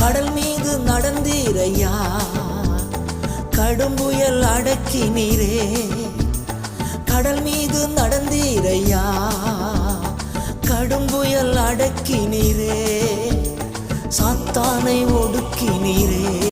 கடல் மீது நடந்தீரையா? கடும்புயல் அடக்கினீரே கடல் மீது நடந்தீரையா? கடும்புயல் அடக்கினீரே சாத்தானை ஒடுக்கினீரே